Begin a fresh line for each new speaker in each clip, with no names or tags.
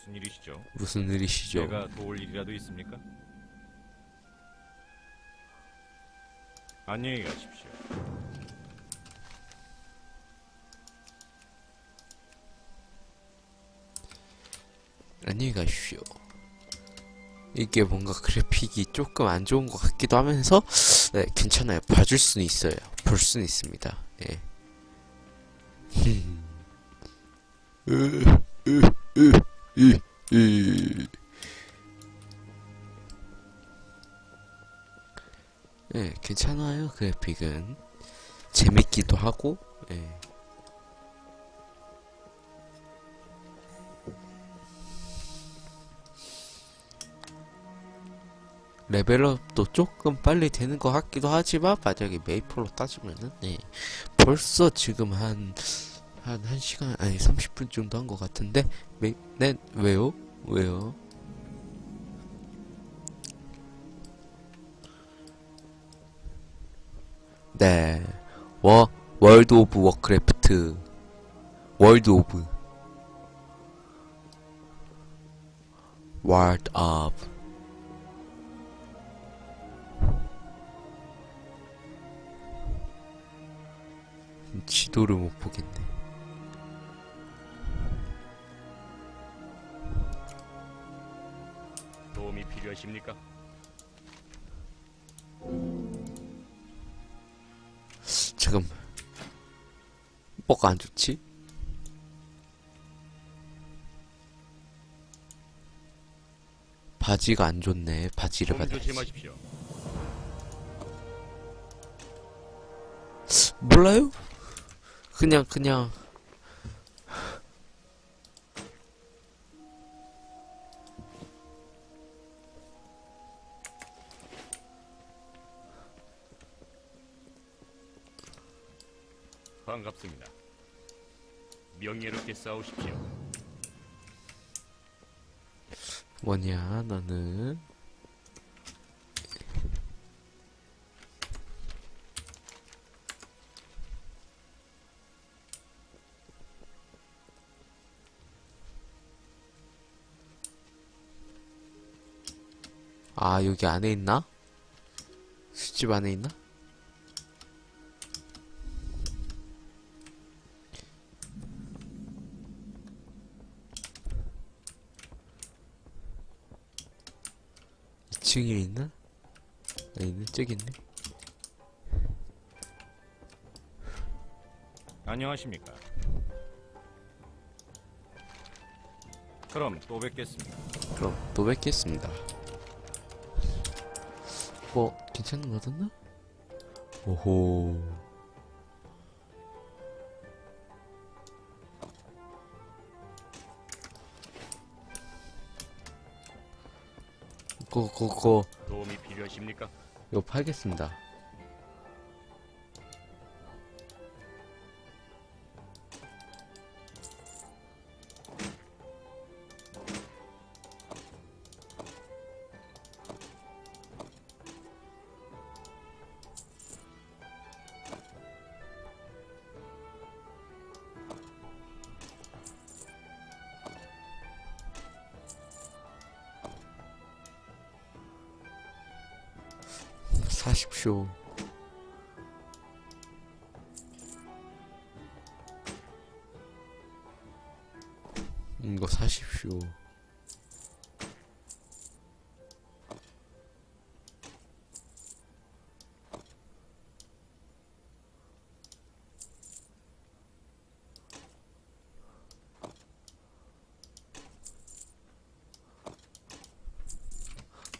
무슨 일이시죠?
무슨 일이시죠?
제가 도울 일이라도 있습니까? 안녕히 가십시오.
안녕히 가십시오. 이게 뭔가 그래픽이 조금 안 좋은 것 같기도 하면서 네, 괜찮아요. 봐줄 수는 있어요. 볼 수는 있습니다. 예. 으, 으, 으, 으, 으. 예, 괜찮아요. 그래픽은 재밌기도 하고 예. 레벨업도 조금 빨리 되는 것 같기도 하지만 만약에 메이플로 따지면은 네 벌써 지금 한 한 1시간 아니 30분 정도 한 것 같은데 메, 네 왜요? 왜요? 네 워, 월드 오브 워크래프트 월드 오브 월드 오브 지도를 못 보겠네.
도움이 필요하십니까?
지금 뭐가 안 좋지? 바지가 안 좋네. 바지를
몸
받아야지.
조심하십시오.
몰라요? 그냥 그냥
싸우십시오.
뭐냐 너는 아 여기 안에 있나? 술집 안에 있나? 이층에 있나? 아 있네 저기 있네
안녕하십니까? 그럼 또 뵙겠습니다.
그럼 또 뵙겠습니다. 뭐 괜찮은 거 같았나? 오호. 고고고
도움이 필요하십니까?
이거 팔겠습니다. 사십시오. 이거 사십시오.
몸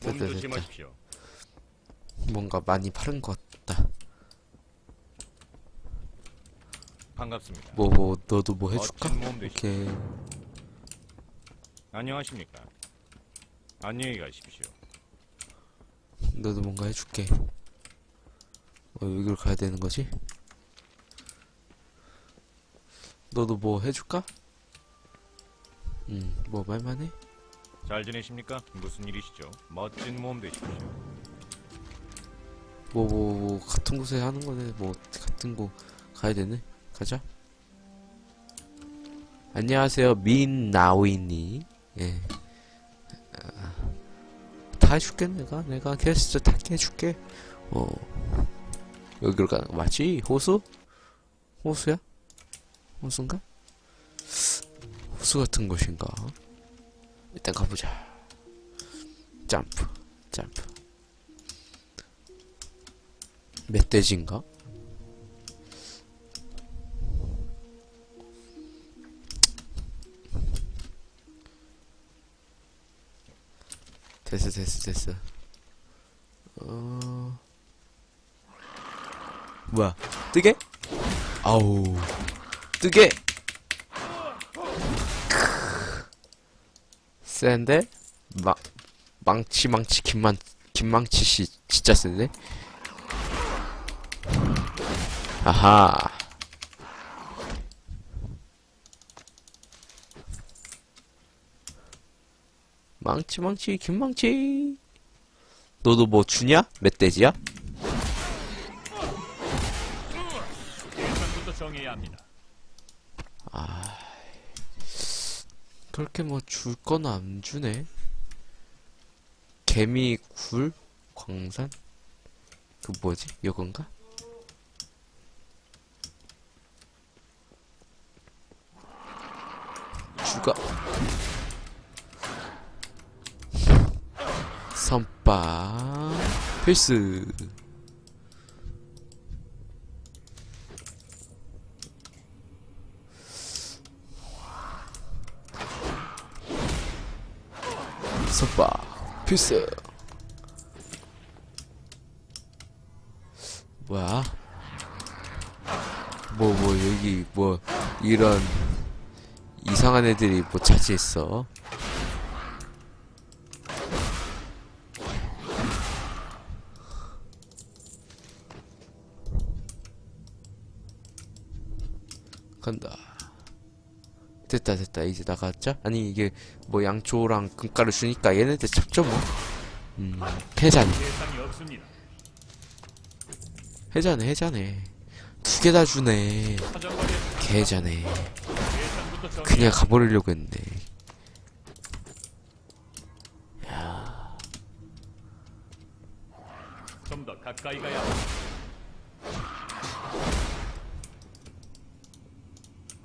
됐다, 됐다.
조심하십시오.
뭔가 많이 파른 것 같다.
반갑습니다.
뭐, 뭐, 너도 뭐 해줄까?
멋진 몸 되시고
이렇게.
안녕하십니까? 안녕히 가십시오.
너도 뭔가 해줄게. 어, 여기로 가야 되는 거지? 너도 뭐 해줄까? 응, 뭐 말만 해?
잘 지내십니까? 무슨 일이시죠? 멋진 몸 되십시오.
뭐, 뭐, 뭐, 같은 곳에 하는 거네. 뭐, 같은 곳 가야 되네. 가자. 안녕하세요, 민나오이니. 예. 아, 다 해줄게 내가 내가 게스트 다 해줄게. 어 여기로 가는 거 맞지? 호수? 호수야? 호수인가? 호수 같은 곳인가? 일단 가보자. 점프, 점프. 멧돼지인가? 됐어, 됐어, 됐어. 어... 뭐야? 뜨게? 아우, 뜨게! 센데? 마, 망치, 망치, 김망, 김망치 씨, 진짜 센데? 아하. 망치, 망치, 김망치. 너도 뭐 주냐? 멧돼지야?
합니다.
그렇게 뭐줄건안 주네. 개미 굴? 광산? 그 뭐지? 이건가? 주가 선빵. 필수. 선빵. 필수. 뭐야? 뭐뭐 여기 뭐 이런 이상한 애들이 뭐 차지했어. 간다. 됐다 됐다 이제 나갔자? 아니 이게 뭐 양초랑 금가루 주니까 얘네들 잡죠 뭐. 음
없습니다.
해자네 해자네 두 개 다 주네 개자네 그냥 가버리려고 했는데
좀더 가까이 가야 합니다.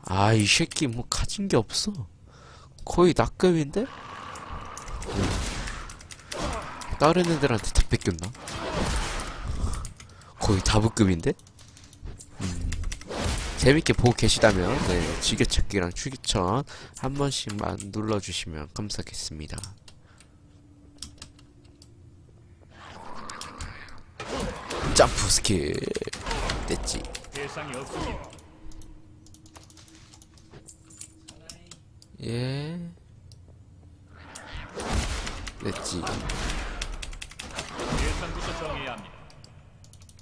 아이 새끼 뭐 가진 게 없어 거의 낙급인데? 다른 애들한테 다 뺏겼나? 거의 다부급인데? 음. 재밌게 보고 계시다면 네, 지게찾기랑 추기천 한 번씩만 눌러주시면 감사하겠습니다 점프 스킬 됐지.
예.
됐지.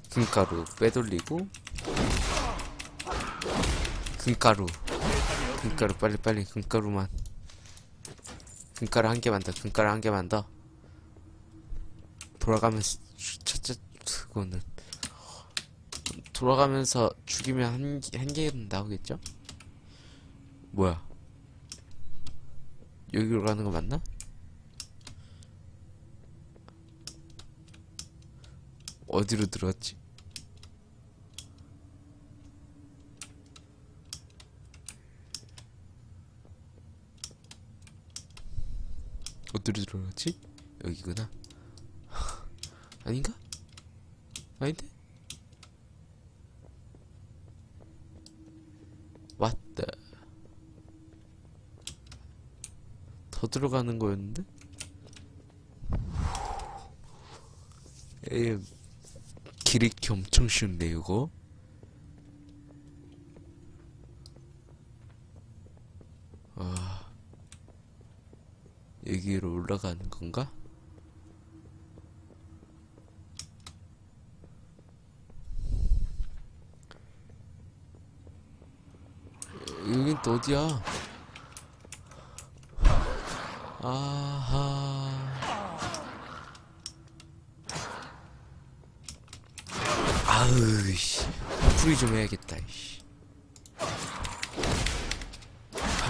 금가루 빼돌리고. 금가루. 금가루 빨리 빨리 금가루만. 금가루 한 개만 더. 금가루 한 개만 더. 돌아가면서 차차 그거는 돌아가면서 죽이면 한, 개- 한 개는 나오겠죠? 뭐야? 여기로 가는 거 맞나? 어디로 들어갔지? 어디로 들어갔지? 여기구나. 아닌가? 아닌데? 왔다. 더 들어가는 거였는데? 에이, 길 잃기 엄청 쉬운데, 이거? 아, 여기로 올라가는 건가? 여긴 또 어디야? 아하. 아으, 씨. 풀이 좀 해야겠다, 씨.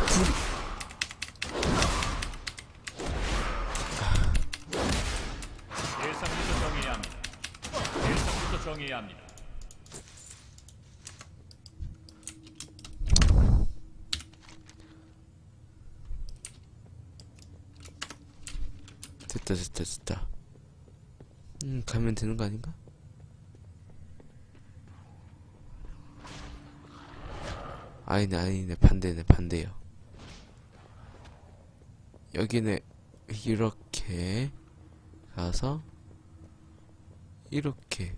풀이.
정해야 합니다.
됐다 됐다 됐다. 음 가면 되는 거 아닌가? 아니네 아니네. 반대네 반대요. 여기는 이렇게 가서 이렇게.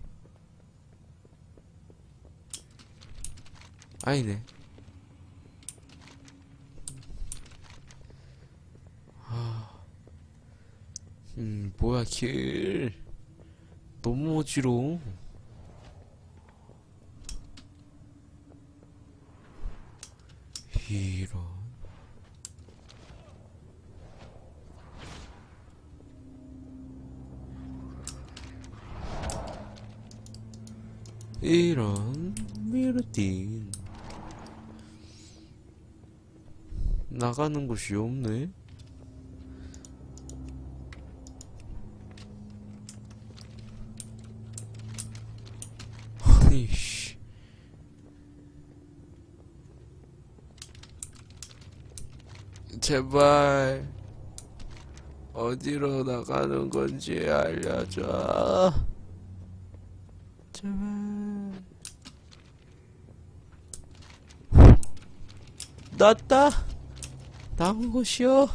아니네 음, 뭐야, 길. 너무 어지러워. 이런. 이런 미르딘 나가는 곳이 없네. 아니 씨. 제발 어디로 나가는 건지 알려줘. 제발. 났다. 나온 곳이요.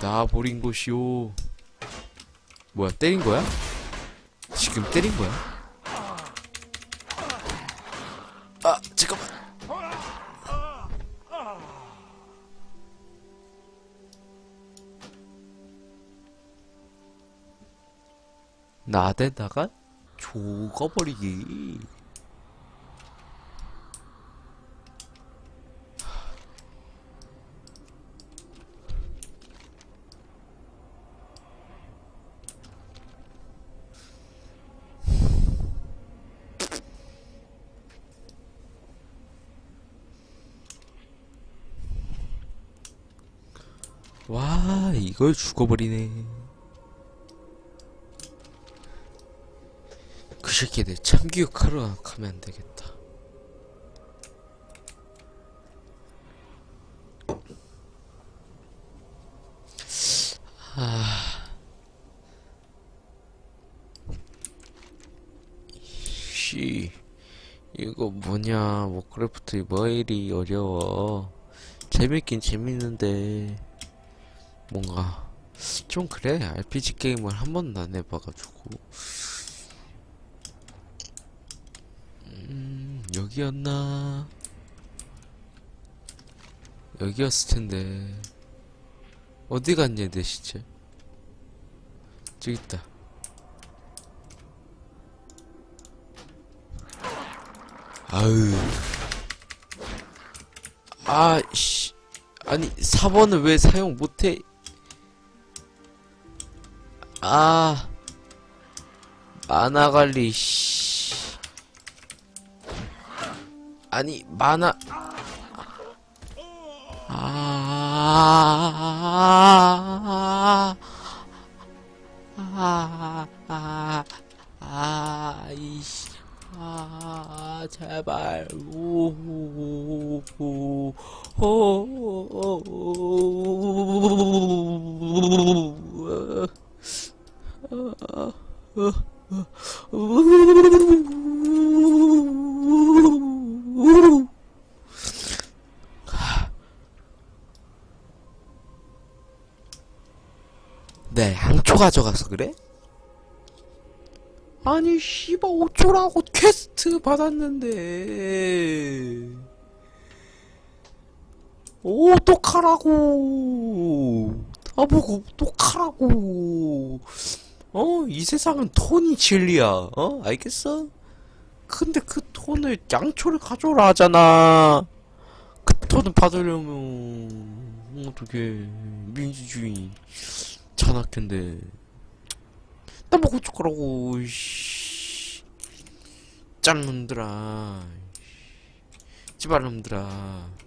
나버린 곳이오. 뭐야, 때린 거야? 지금 때린 거야? 나대다가 죽어버리기. 와, 이걸 죽어버리네. 그 새끼들 참교육하러 가면 안 되겠다. 아. 씨. 이거 뭐냐, 워크래프트 뭐 이리 어려워. 재밌긴 재밌는데, 뭔가, 좀 그래. RPG 게임을 한 번도 안 해봐가지고. 여기였나? 여기였을 텐데. 어디 갔냐, 내 시체? 저기 있다. 아으. 아, 씨. 아니, 4번을 왜 사용 못해? 아. 관리, 씨. 아니 만화. 아, 어쩌라고 퀘스트 받았는데. 어떡하라고. 나보고 어떡하라고. 어, 이 세상은 톤이 진리야. 어, 알겠어? 근데 그 톤을 양초를 가져오라 하잖아. 그 톤을 받으려면, 어떻게, 민주주의. 잔악한데 나보고 어쩌라고 씨 짠놈들아 찌발놈들아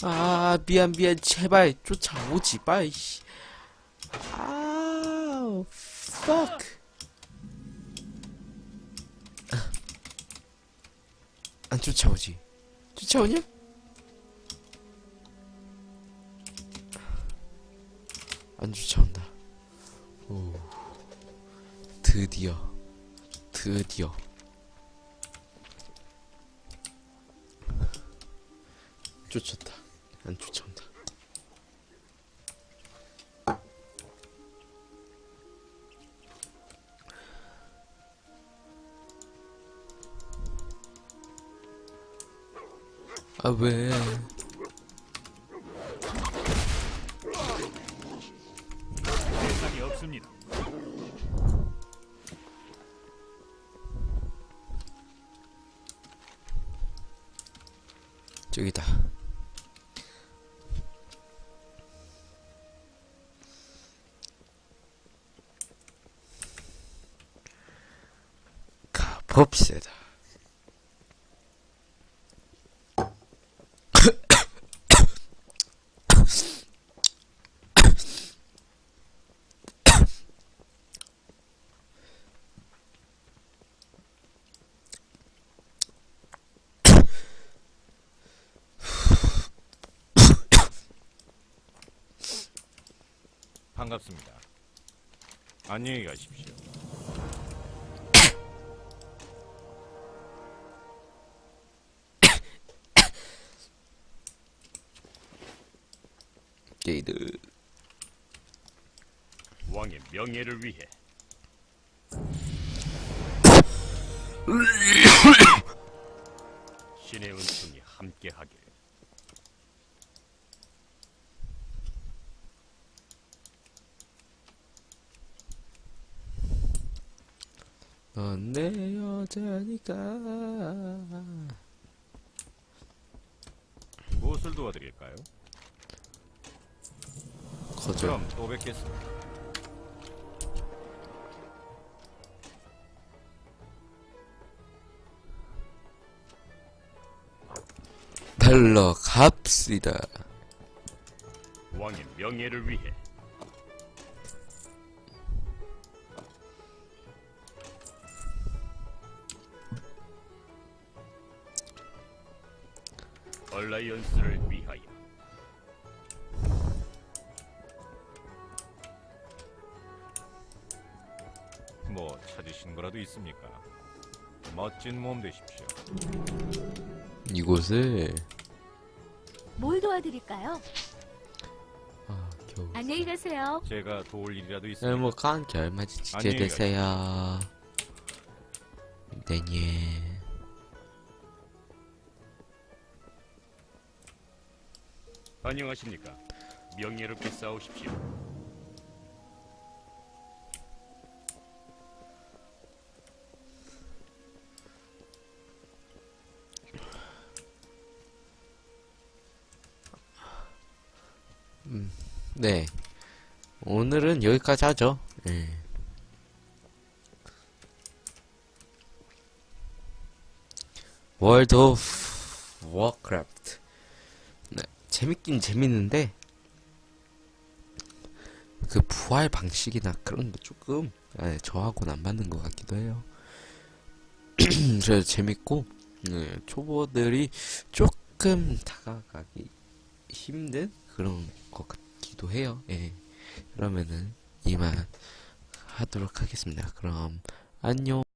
아, 미안, 미안. 제발 쫓아오지 마, 이씨. 아우, fuck. 안 쫓아오지. 쫓아오냐? 안 쫓아온다. 오. 드디어. 드디어. 쫓았다. 안 쫓아온다. 아, 왜? 가봅시다.
반갑습니다. 안녕히 가십시오.
게이드.
왕의 명예를 위해 신의 은총이 함께하길.
넌 내 여자니까.
무엇을 도와드릴까요? 그럼 또 뵙겠습니다.
달러 갑시다.
왕의 명예를 위해 얼라이언스를 있습니까? 멋진 몸 되십시오.
이곳을
뭘 도와드릴까요?
아 겨우.
안녕히 가세요.
제가 도울 일이라도 있습니까?
행복한 결말이 지게
안녕히
되세요. 네니.
안녕하십니까? 명예롭게 싸우십시오.
네. 오늘은 여기까지 하죠. 예. 월드 오브 워크래프트. 네. 재밌긴 재밌는데 그 부활 방식이나 그런 거 조금 예, 저하고는 안 맞는 것 같기도 해요. 그래서 재밌고 네, 초보들이 조금 다가가기 힘든 그런 것 같 기도 해요. 예. 그러면은 이만 하도록 하겠습니다. 그럼 안녕.